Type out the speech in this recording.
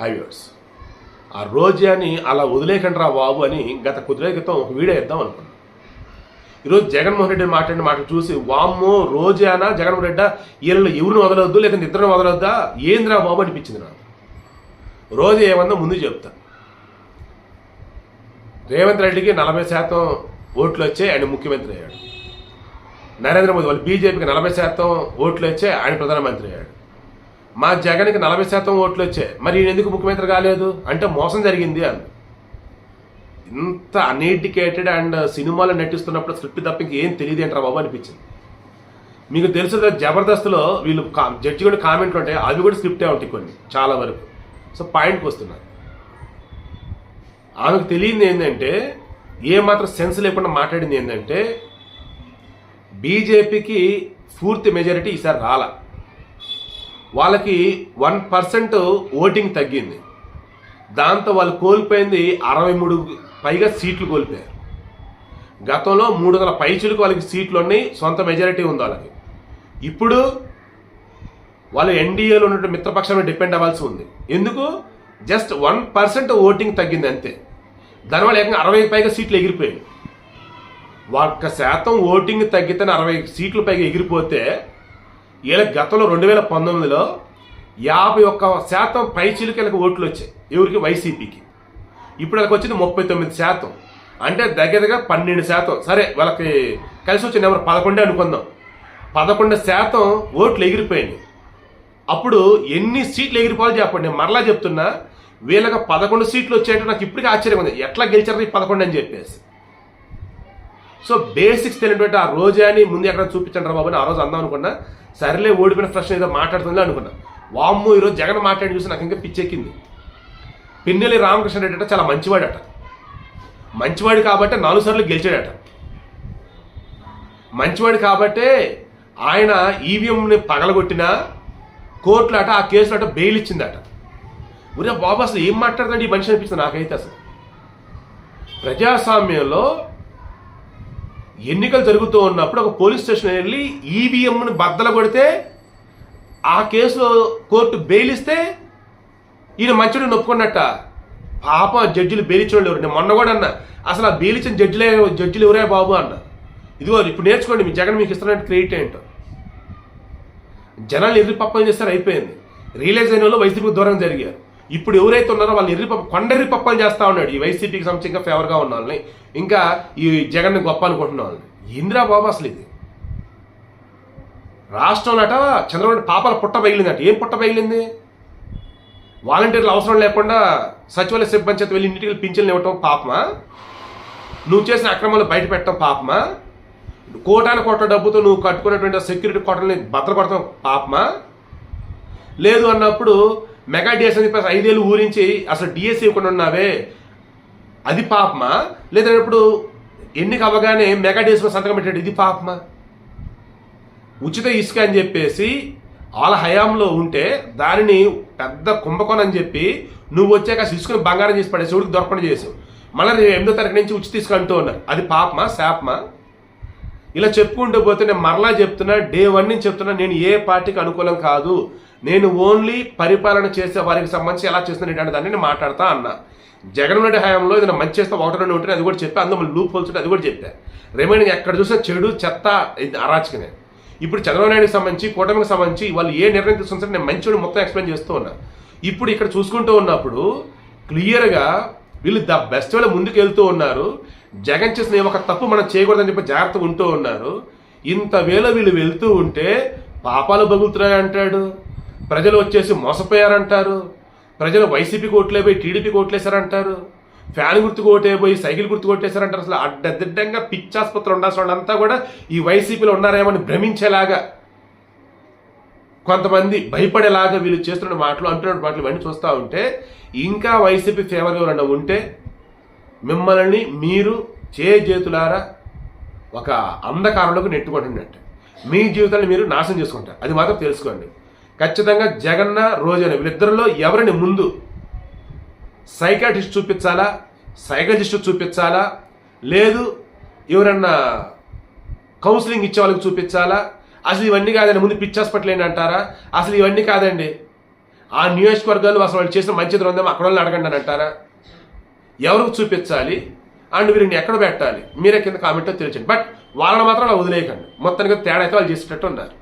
హైవేర్స్ ఆ రోజాని అలా వదిలేకండి రా బాబు అని గత కొద్ది క్రితం ఒక వీడియో ఇద్దాం అనుకున్నాను ఈరోజు జగన్మోహన్ రెడ్డి మాట్లాడిన మాటలు చూసి వామ్మో రోజానా జగన్మోహన్ రెడ్డి వీళ్ళు ఎవరిని వదలొద్దు లేకపోతే నిద్రను వదలొద్దా? ఏంద్రా బాబు అనిపించింది నాకు. రోజు ఏమన్నా ముందు చెప్తాను రేవంత్ రెడ్డికి నలభై శాతం ఓట్లు వచ్చాయి ఆయన ముఖ్యమంత్రి అయ్యాడు. నరేంద్ర మోదీ వాళ్ళు బీజేపీకి నలభై శాతం ఓట్లు వచ్చే ఆయన ప్రధానమంత్రి అయ్యాడు. మా జగన్కి నలభై శాతం ఓట్లు వచ్చాయి. మరి ఈయన ఎందుకు ముఖ్యమంత్రి కాలేదు? అంటే మోసం జరిగింది అని ఇంత అన్ఎడ్యుకేటెడ్ అండ్ సినిమాలు నటిస్తున్నప్పుడు స్క్రిప్ట్ తప్ప ఇంకేం తెలియదు ఏంట్రా బాబు అనిపించింది. మీకు తెలుసు కదా జబర్దస్త్లో వీళ్ళు కా- జడ్జి కూడా కామెంట్లు ఉంటాయి. అవి కూడా స్క్రిప్టే ఉంటాయి కొన్ని చాలా వరకు. సో పాయింట్కి వస్తున్నారు. ఆమెకు తెలియంది ఏంటంటే ఏమాత్రం సెన్స్ లేకుండా మాట్లాడింది ఏంటంటే బీజేపీకి పూర్తి మెజారిటీ ఈసారి రాల. వాళ్ళకి వన్ పర్సెంట్ ఓటింగ్ తగ్గింది. దాంతో వాళ్ళు కోల్పోయింది అరవై మూడు పైగా సీట్లు కోల్పోయారు. గతంలో మూడు వందల పైచులకు వాళ్ళకి సీట్లు ఉన్నాయి సొంత మెజారిటీ ఉంది వాళ్ళకి. ఇప్పుడు వాళ్ళు ఎన్డీఏలో ఉన్నటువంటి మిత్రపక్షంలో డిపెండ్ అవ్వాల్సి ఉంది. ఎందుకు? జస్ట్ వన్ పర్సెంట్ ఓటింగ్ తగ్గింది అంతే. దానివల్ల ఏకంగా అరవై పైగా సీట్లు ఎగిరిపోయాయి. ఒక్క శాతం ఓటింగ్ తగ్గితే అరవై సీట్లు పైగా ఎగిరిపోతే వీళ్ళ గతంలో రెండు వేల పంతొమ్మిదిలో యాభై ఒక్క శాతం పైచీలకి వీళ్ళకి ఓట్లు వచ్చాయి. ఎవరికి వైసీపీకి. ఇప్పుడు వాళ్ళకి వచ్చింది ముప్పై తొమ్మిది శాతం. అంటే దగ్గర దగ్గర పన్నెండు శాతం. సరే వాళ్ళకి కలిసి వచ్చిన నెంబర్ పదకొండే అనుకుందాం. పదకొండు శాతం ఓట్లు ఎగిరిపోయింది. అప్పుడు ఎన్ని సీట్లు ఎగిరిపోవాలో చెప్పండి. నేను మరలా చెప్తున్నా వీళ్ళకి పదకొండు సీట్లు వచ్చాయంటే నాకు ఇప్పటికీ ఆశ్చర్యం ఉంది. ఎట్లా గెలిచారు ఈ పదకొండు అని చెప్పేసి. సో బేసిక్స్ తెలియనటువంటి ఆ అని ముందు ఎక్కడ చూపించండి రా బాబు అని ఆ రోజు అందాం అనుకున్నా. సరేలే ఓడిపోయిన ప్రశ్న ఏదో మాట్లాడుతుందిలే అనుకున్నా. వామ్మో ఈరోజు జగన్ మాట్లాడి చూసి నాకు ఇంకా పిచ్చెక్కింది. పిన్నెల్లి రామకృష్ణ రెడ్డి అంటే చాలా మంచివాడట. మంచివాడు కాబట్టే నాలుగు సార్లు గెలిచాడట. మంచివాడు కాబట్టే ఆయన ఈవీఎంని పగలగొట్టినా కోర్టులో అట ఆ కేసులో అట బెయిల్ ఇచ్చిందట. ఉరే బాబు అసలు ఏం మాట్లాడుతాడు ఈ మనిషి అనిపిస్తుంది నాకైతే అసలు. ప్రజాస్వామ్యంలో ఎన్నికలు జరుగుతూ ఉన్నప్పుడు ఒక పోలీస్ స్టేషన్ వెళ్ళి ఈవీఎంని బద్దలు కొడితే ఆ కేసులో కోర్టు బెయిల్ ఇస్తే ఈయన మంచిని నొప్పుకున్నట్ట. పాప జడ్జిలు బెయిల్ ఎవరు నేను మొన్న కూడా అన్న అసలు ఆ బెయిలిచ్చిన జడ్జిలే జడ్జిలు ఎవరే బాబు అన్న. ఇదిగో ఇప్పుడు నేర్చుకోండి మీ జగన్ మీకు ఇస్తున్నట్టు క్రెడిట్ ఏంటో. జనాలు ఎదురు పప్పని చేస్తారు అయిపోయింది. రియలైజ్ అయిన వాళ్ళు వైసీపీకి దూరం జరిగారు. ఇప్పుడు ఎవరైతే ఉన్నారో వాళ్ళు ఎర్రి పప్ప కొండెర్రి పప్పలు చేస్తా ఉన్నాడు. ఈ వైసీపీకి సంబంధించి ఇంకా ఫేవర్గా ఉన్న వాళ్ళని. ఇంకా ఈ జగన్ గొప్ప అనుకుంటున్న వాళ్ళని. ఇందిరా బాబు అసలు ఇది? రాష్ట్రంలో అట చంద్రబాబు పాపాల పుట్ట పగిలిందట. ఏం పుట్ట పగిలింది? వాలంటీర్లు అవసరం లేకుండా సచివాలయ సిబ్బంది చేత వెళ్ళి ఇంటికి పింఛన్లు ఇవ్వటం పాపమా? నువ్వు చేసిన అక్రమాలు బయట పెట్టడం పాపమా? కోటాను కోట్ల డబ్బుతో నువ్వు కట్టుకున్నటువంటి సెక్యూరిటీ కోటల్ని భద్రపడటం పాపమా? లేదు అన్నప్పుడు మెగా డిఎస్ అని చెప్పేసి ఐదేళ్ళు ఊరించి అసలు డిఎస్ ఇవ్వకుండా ఉన్నావే? అది పాపమా? లేదన్నప్పుడు ఎన్నిక అవ్వగానే మెగా డిఎస్ సంతకం పెట్టాడు ఇది పాపమా? ఉచిత ఇసుక అని చెప్పేసి వాళ్ళ హయాంలో ఉంటే దానిని పెద్ద కుంభకోణం అని చెప్పి నువ్వు వచ్చాక ఆ ఇసుకని బంగారం చేసి పడేసి ఊరికి దొరకడం చేసావు. మళ్ళీ నేను ఎనిమిదో తరగతి నుంచి ఉచిత ఇసుక అంటూ ఉన్నారు. అది పాపమా? శాపమా? ఇలా చెప్పుకుంటూ పోతే నేను మరలా చెప్తున్నా డే వన్ నుంచి చెప్తున్నా నేను ఏ పార్టీకి అనుకూలం కాదు. నేను ఓన్లీ పరిపాలన చేసే వారికి సంబంధించి ఎలా చేస్తున్నాను దాన్ని నేను మాట్లాడతా అన్నా. జగన్ రెడ్డి హయాంలో ఏదైనా మంచి చేస్తే ఒకటి రెండు ఉంటే అది కూడా చెప్పి. అందులో లూప్ హోల్స్ అది కూడా చెప్పా. రిమైనింగ్ ఎక్కడ చూసినా చెడు చెత్త ఇది ఇప్పుడు చంద్రబాబు నాయుడుకి సంబంధించి కూటమికి సంబంధించి వాళ్ళు ఏ నిర్ణయం తీసుకుంటారో నేను మంచి మొత్తం ఎక్స్ప్లెయిన్ చేస్తూ ఉన్నా. ఇప్పుడు ఇక్కడ చూసుకుంటూ ఉన్నప్పుడు క్లియర్గా వీళ్ళు ద బెస్ట్ వేళ ముందుకు వెళ్తూ ఉన్నారు. జగన్ చేసిన ఒక తప్పు మనం చేయకూడదని చెప్పి జాగ్రత్తగా ఉంటూ ఉన్నారు. ఇంత వేళ వీళ్ళు వెళ్తూ ఉంటే పాపాలు బగులుతున్నాయి అంటాడు ప్రజలు వచ్చేసి మోసపోయారంటారు. ప్రజలు వైసీపీకి ఓట్లేపోయి టీడీపీకి ఓట్లేశారంటారు. ఫ్యాన్ గుర్తు కొట్టేపోయి సైకిల్ గుర్తు కొట్టేశారంటారు అసలు అడ్డదిడ్డంగా పిచ్చాసుపత్రి ఉండాల్సిన వాళ్ళంతా కూడా ఈ వైసీపీలో ఉన్నారేమని భ్రమించేలాగా కొంతమంది భయపడేలాగా వీళ్ళు చేస్తున్న మాటలు అంటున్న మాటలు ఇవన్నీ చూస్తూ ఉంటే ఇంకా వైసీపీ ఫేవర్గా ఎవరైనా ఉంటే మిమ్మల్ని మీరు చేతులారా ఒక అంధకారంలోకి నెట్టుకుంటున్నట్టు. మీ జీవితాన్ని మీరు నాశనం చేసుకుంటారు. అది మాత్రం తెలుసుకోండి. ఖచ్చితంగా జగన్న రోజన వీళ్ళిద్దరిలో ఎవరిని ముందు సైకాటిస్ట్ చూపించాలా? సైకాలజిస్ట్ చూపించాలా? లేదు ఎవరన్నా కౌన్సిలింగ్ ఇచ్చే వాళ్ళకి చూపించాలా? అసలు ఇవన్నీ కాదండి ముందు పిచ్చి హాస్పిటల్ ఏంటి అంటారా? అసలు ఇవన్నీ కాదండి. ఆ నియోజకవర్గాలు అసలు వాళ్ళు చేసిన మంచిది ఉందేమో అక్కడ వాళ్ళని అడగండి అని అంటారా? ఎవరికి చూపించాలి? అండ్ వీరిని ఎక్కడ పెట్టాలి? మీరే కింద కామెంట్లో తెలియచండి బట్ వాళ్ళని మాత్రం అలా వదిలేయకండి. మొత్తానికి తేడా అయితే వాళ్ళు చేసేటట్టు ఉన్నారు.